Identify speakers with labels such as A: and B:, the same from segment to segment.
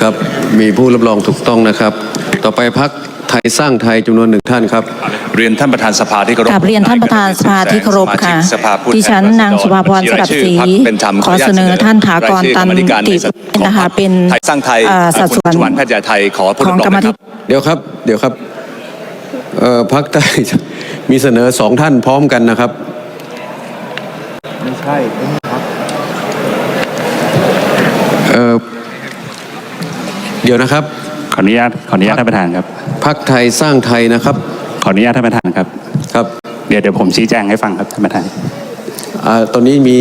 A: ครับ มีผู้รับรองถูกต้องนะครับ ต่อไปพักไทยสร้างไทยจำนวนหนึ่งท่านครับ
B: เรียนท่านประธานสภาที่เคารพ
C: กราบเรียนท่านประธานสภาที่เคารพค่ะ
B: สมาชิกสภาผู้แท
C: ดิฉันนางสุภาพรสลับศรี
B: บัญชีายชื่อพรรคเป็นธรรม
C: ขอเสนอท่านถากรตันติ
B: รายชื่อกรรมาธิการใน
C: นะคะเป็น
B: ไทยสร้างไทย
C: เอ่อสัดส่วน
B: คุณชวันแพทย์ยาไทยขอผู้
C: ของ
B: รับ
C: กรร
B: ร
C: ม
B: อง
C: ธิ
B: นะครับ
A: เดี๋ยวครับ เดี๋ยวครับเอ่อพักไทยมีเสนอสองท่านพร้อมกันนะครับ ไม่ใช่เอ่อเดี๋ยวนะครับ
D: ขออนุญาตขออนุญาตท่านประธานครับ
A: พักไทยสร้างไทยนะครับ
D: ขออนุญาตท่านประธานครับ
A: ครับ
D: เดี๋ยวเดี๋ยวผมชี้แจงให้ฟังครับท่านประธาน
A: อ่าตอนนี้มี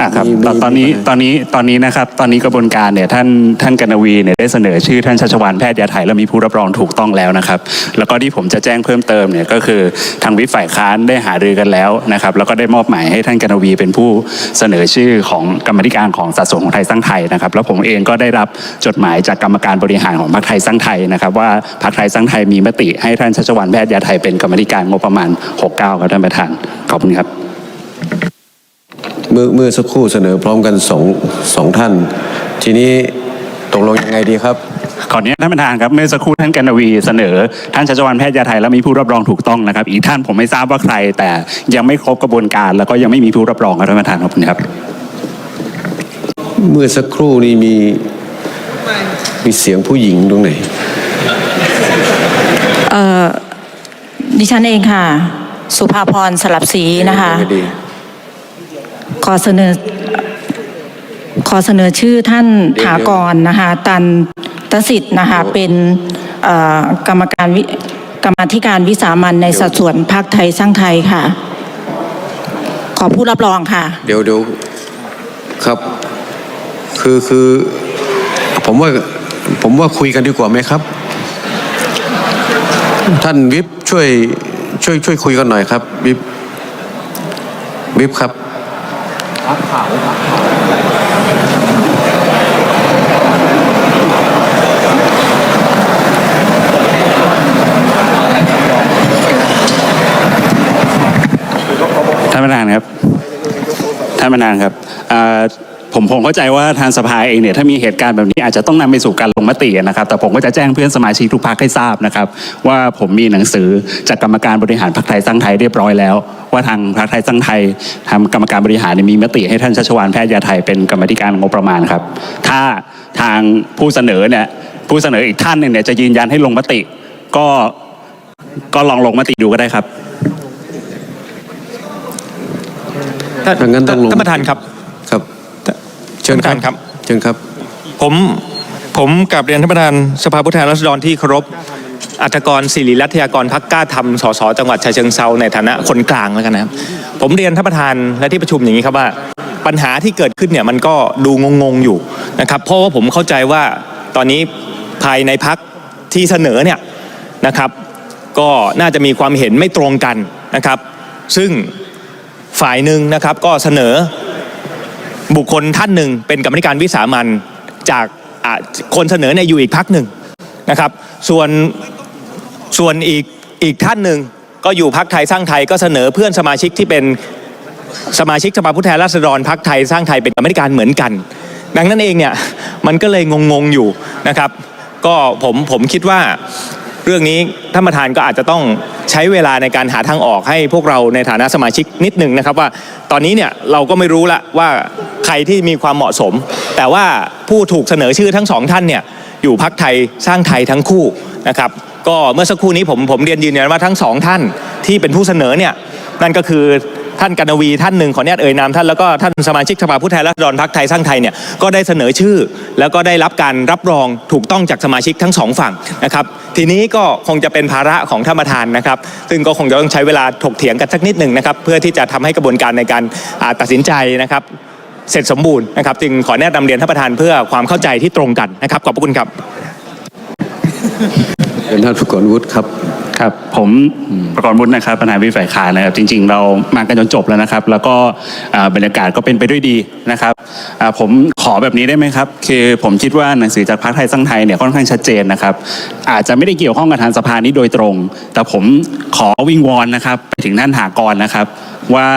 D: อ่าครับ
A: มี
D: ตอนตอนนี้
A: มี
D: ตอนนี้ตอนนี้นะครับ ตอนนี้กระบวนการเนี่ยท่านท่านกนวีเนี่ยได้เสนอชื่อท่านชัชวานแพทย์ยาไทยและมีผู้รับรองถูกต้องแล้วนะครับ แล้วก็ที่ผมจะแจ้งเพิ่มเติมเนี่ยก็คือทางวิปฝ่ายค้านได้หารือกันแล้วนะครับ แล้วก็ได้มอบหมายให้ท่านกนวีเป็นผู้เสนอชื่อของกรรมาธิการของสัดส่วนของไทยสร้างไทยนะครับ แล้วผมเองก็ได้รับจดหมายจากกรรมการบริหารของพรรคไทยสร้างไทยนะครับ ว่าพรรคไทยสร้างไทยมีมติให้ท่านชัชวานแพทย์ยาไทยเป็นกรรมาธิการงบประมาณ 69ครับท่านประธานขอบคุณครับ
A: เมื่อเมื่อสักครู่เสนอพร้อมกันสองสองท่าน ทีนี้ตกลงยังไงดีครับ
D: ขออนุญาตท่านประธานครับเมื่อสักครู่ท่านกันวีเสนอ ท่านชัชวานแพทย์ยาไทยแล้วมีผู้รับรองถูกต้องนะครับ อีกท่านผมไม่ทราบว่าใคร แต่ยังไม่ครบกระบวนการ แล้วก็ยังไม่มีผู้รับรองครับท่านประธานขอบคุณครับ
A: เมื่อสักครู่นี้มีมีเสียงผู้หญิงตรงไหน
C: เอ่อดิฉันเองค่ะ สุภาพรสลับศรีนะคะ
A: ยังไงดี
C: ขอเสนอ ขอเสนอชื่อท่านถากรนะคะ ตันตสิทธิ์นะคะ เป็นเอ่อกรรมการวิกรรมาธิการวิสามันในสัดส่วนพรรคไทยสร้างไทยค่ะ ขอผู้รับรองค่ะ
A: เดี๋ยวเดี๋ยวครับ คือคือผมว่าผมว่าคุยกันดีกว่าไหมครับ ท่านวิปช่วยช่วยช่วยคุยกันหน่อยครับวิปวิปครับ
D: ท่านประธานครับ ท่านประธานครับอ่อ ผมผมเข้าใจว่าทางสภาเองเนี่ยถ้ามีเหตุการณ์แบบนี้อาจจะต้องนำไปสู่การลงมตินะครับ แต่ผมก็จะแจ้งเพื่อนสมาชิกทุกพรรคให้ทราบนะครับ ว่าผมมีหนังสือจากกรรมการบริหารพรรคไทยสร้างไทยเรียบร้อยแล้ว ว่าทางพรรคไทยสร้างไทยทางกรรมการบริหารเนี่ยมีมติให้ท่านชัชวานแพทย์ยาไทยเป็นกรรมาธิการงบประมาณครับ ถ้าทางผู้เสนอเนี่ยผู้เสนออีกท่านหนึ่งเนี่ยจะยืนยันให้ลงมติ ก็ก็ลองลงมติดูก็ได้ครับ
E: ท่าน
A: ถ้างั้นต้องลง
E: ท่านประธานครับ
A: ครับ เชิญค
E: ท่า
A: รับ
E: นประธานครับ
A: เชิญครับ
E: ผมผมกับเรียนท่านประธานสภาผู้แทนราษฎรที่เคารพอัตกรศิริรัตยากรพักกล้าทำสสจังหวัดชายเชิงเซาในฐานะคนกลางแล้วกันนะครับ ผมเรียนท่านประธานและที่ประชุมอย่างนี้ครับว่า ปัญหาที่เกิดขึ้นเนี่ยมันก็ดูงงๆอยู่นะครับ เพราะว่าผมเข้าใจว่าตอนนี้ภายในพักที่เสนอเนี่ยนะครับ ก็น่าจะมีความเห็นไม่ตรงกันนะครับ ซึ่งฝ่ายหนึ่งนะครับก็เสนอ บุคคลท่านหนึ่งเป็นกรรมธิการวิสามันจากคนเสนอเนี่ยอยู่อีกพักหนึ่งนะครับ ส่วนส่วนอีกอีกท่านหนึ่งก็อยู่พักไทยสร้างไทยก็เสนอเพื่อนสมาชิกที่เป็นสมาชิกสภาผู้แทนราษฎรพักไทยสร้างไทยเป็นกรรมธิการเหมือนกัน ดังนั้นเองเนี่ยมันก็เลยงงๆอยู่นะครับ ก็ผมผมคิดว่า เรื่องนี้ท่านประธานก็อาจจะต้องใช้เวลาในการหาทางออกให้พวกเราในฐานะสมาชิกนิดหนึ่งนะครับว่าตอนนี้เนี่ยเราก็ไม่รู้ละว่าใครที่มีความเหมาะสม แต่ว่าผู้ถูกเสนอชื่อทั้งสองท่านเนี่ยอยู่พักไทยสร้างไทยทั้งคู่นะครับก็เมื่อสักครู่นี้ผมผมเรียนยืนยันว่าทั้งสองท่านที่เป็นผู้เสนอเนี่ยนั่นก็คือ ท่านกนวีท่านหนึ่งขออนุญาตเอ่ยนามท่านแล้วก็ท่านสมาชิกสภาผู้แทนราษฎรพักไทยสร้างไทยเนี่ยก็ได้เสนอชื่อ แล้วก็ได้รับการรับรองถูกต้องจากสมาชิกทั้งสองฝั่งนะครับทีนี้ก็คงจะเป็นภาระของท่านประธานนะครับ ซึ่งก็คงจะต้องใช้เวลาถกเถียงกันสักนิดหนึ่งนะครับเพื่อที่จะทำให้กระบวนการในการตัดสินใจนะครับเสร็จสมบูรณ์นะครับจึงขอแนะนำเรียนท่านประธานเพื่อความเข้าใจที่ตรงกันนะครับขอบพระคุณครับ
A: เป็นท่านผู้กรวุฒิครับ
D: ครับผมประกรณ์บุญนะครับประธานวิฝ่ายค้านนะครับจริง ๆ เรามากันจนจบแล้วนะครับ แล้วก็บรรยากาศก็เป็นไปด้วยดีนะครับผมขอแบบนี้ได้ไหมครับ คือผมคิดว่าหนังสือจากพรรคไทยสร้างไทยเนี่ยค่อนข้างชัดเจนนะครับอาจจะไม่ได้เกี่ยวข้องกับทางสภานี้โดยตรง แต่ผมขอวิงวอนนะครับไปถึงท่านหากรนะครับ ว่า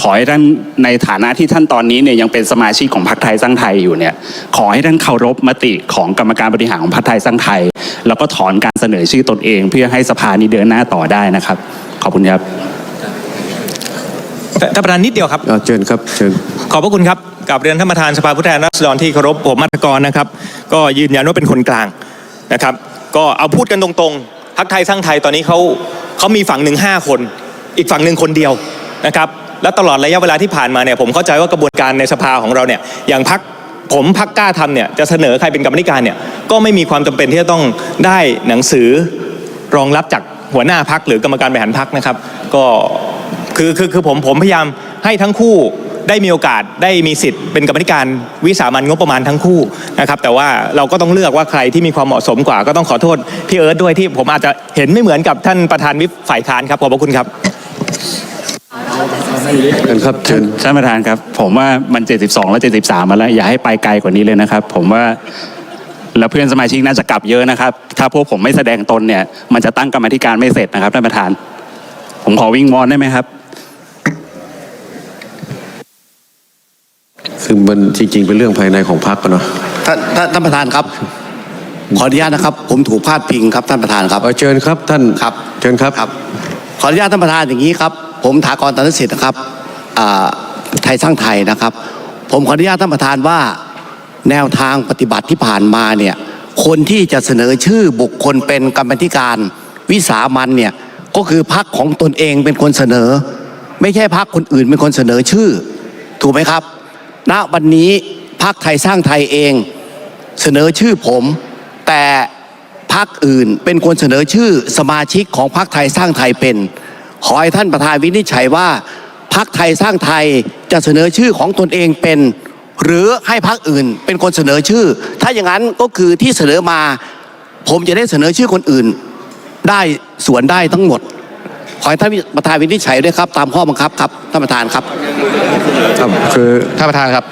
D: ขอให้ท่านในฐานะที่ท่านตอนนี้เนี่ยยังเป็นสมาชิกของพรรคไทยสร้างไทยอยู่เนี่ยขอให้ท่านเคารพมติของกรรมการบริหารของพรรคไทยสร้างไทย แล้วก็ถอนการเสนอชื่อตนเอง เพื่อให้สภานี้เดินหน้าต่อได้นะครับ ขอบคุณครับ
E: ท่านประธานนิดเดียวครับ
A: เอาเชิญครับเชิญ
E: ขอบพระคุณครับกับเรียนท่านประธานสภาผู้แทนราษฎรที่เคารพผมมัตกรนะครับ ก็ยืนยันว่าเป็นคนกลางนะครับ ก็เอาพูดกันตรงๆพักไทยสร้างไทยตอนนี้เขาเขามีฝั่งหนึ่งห้าคน อีกฝั่งหนึ่งคนเดียว นะครับและตลอดระยะเวลาที่ผ่านมาเนี่ยผมเข้าใจว่ากระบวนการในสภาของเราเนี่ยอย่างพักผมพักกล้าทำเนี่ยจะเสนอใครเป็นกรรมธิการเนี่ยก็ไม่มีความจำเป็นที่จะต้องได้หนังสือรองรับจากหัวหน้าพักหรือกรรมการบริหารพักนะครับ ก็คือคือคือผมผมพยายามให้ทั้งคู่ได้มีโอกาสได้มีสิทธิ์เป็นกรรมธิการวิสามันงบประมาณทั้งคู่นะครับแต่ว่าเราก็ต้องเลือกว่าใครที่มีความเหมาะสมกว่าก็ต้องขอโทษพี่เอิร์ธด้วยที่ผมอาจจะเห็นไม่เหมือนกับท่านประธานวิปฝ่ายค้านครับขอบพระคุณครับ
A: เชิญครับเชิญ
D: ท่านประธานครับ ผมว่ามัน 72 และ 73 มาแล้ว อย่าให้ไปไกลกว่านี้เลยนะครับ ผมว่าแล้วเพื่อนสมาชิกน่าจะกลับเยอะนะครับ ถ้าพวกผมไม่แสดงตนเนี่ย มันจะตั้งกรรมาธิการไม่เสร็จนะครับท่านประธาน ผมขอวิ่งวอนได้ไหมครับ
A: คือมันจริงๆเป็นเรื่องภายในของพรรคอะเนาะ
F: ท่านท่านท่านประธานครับ ขออนุญาตนะครับ ผมถูกพาดพิงครับท่านประธานครับ
A: เอาเชิญครับท่าน
F: ครับ
A: เชิญครับ
F: ครับ ขออนุญาตท่านประธานอย่างนี้ครับ ผมถากรตันสิทธิ์นะครับไทยสร้างไทยนะครับ ผมขออนุญาตท่านประธานว่าแนวทางปฏิบัติที่ผ่านมาเนี่ยคนที่จะเสนอชื่อบุคคลเป็นกรรมธิการวิสามันเนี่ยก็คือพรรคของตนเองเป็นคนเสนอ ไม่ใช่พรรคนอื่นเป็นคนเสนอชื่อ ถูกไหมครับ ณวันนี้พรรคไทยสร้างไทยเองเสนอชื่อผม แต่พรรคอื่นเป็นคนเสนอชื่อสมาชิกของพรรคไทยสร้างไทยเป็น ขอให้ท่านประธานวินิจฉัยว่าพรรคไทยสร้างไทยจะเสนอชื่อของตนเองเป็น หรือให้พรรคอื่นเป็นคนเสนอชื่อ ถ้าอย่างนั้นก็คือที่เสนอมา ผมจะได้เสนอชื่อคนอื่น ได้ส่วนได้ทั้งหมด ขอให้ท่านประธานวินิจฉัยด้วยครับ ตามข้อบังคับครับท่านประธานครับ
A: ครับคือ
F: ท่านประธานครับ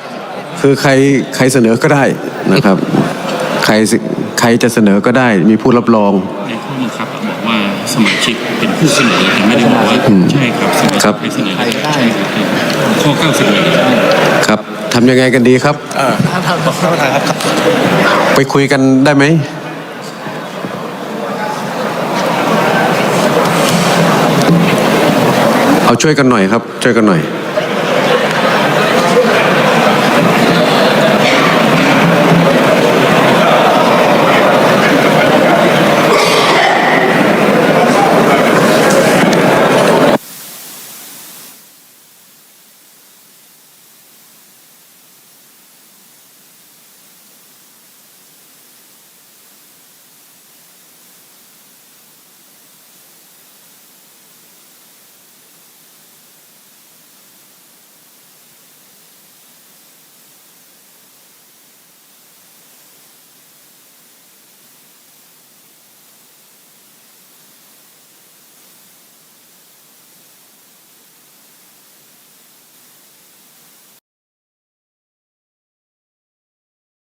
A: คือใครใครเสนอก็ได้นะครับ ใครใครจะเสนอก็ได้มีผู้รับรอง
G: สมาชิกเป็นผู้เสนอแต่ไม่ได้บอกว่าใช่ครับสมา
A: ครั
G: ชิ
A: บ
G: กไปเสนอได้ใช่ครับข้อ90เลย
A: ครับทำยังไงกันดีครับ ไปคุยกันได้ไหมเอาช่วยกันหน่อยครับ ช่วยกันหน่อย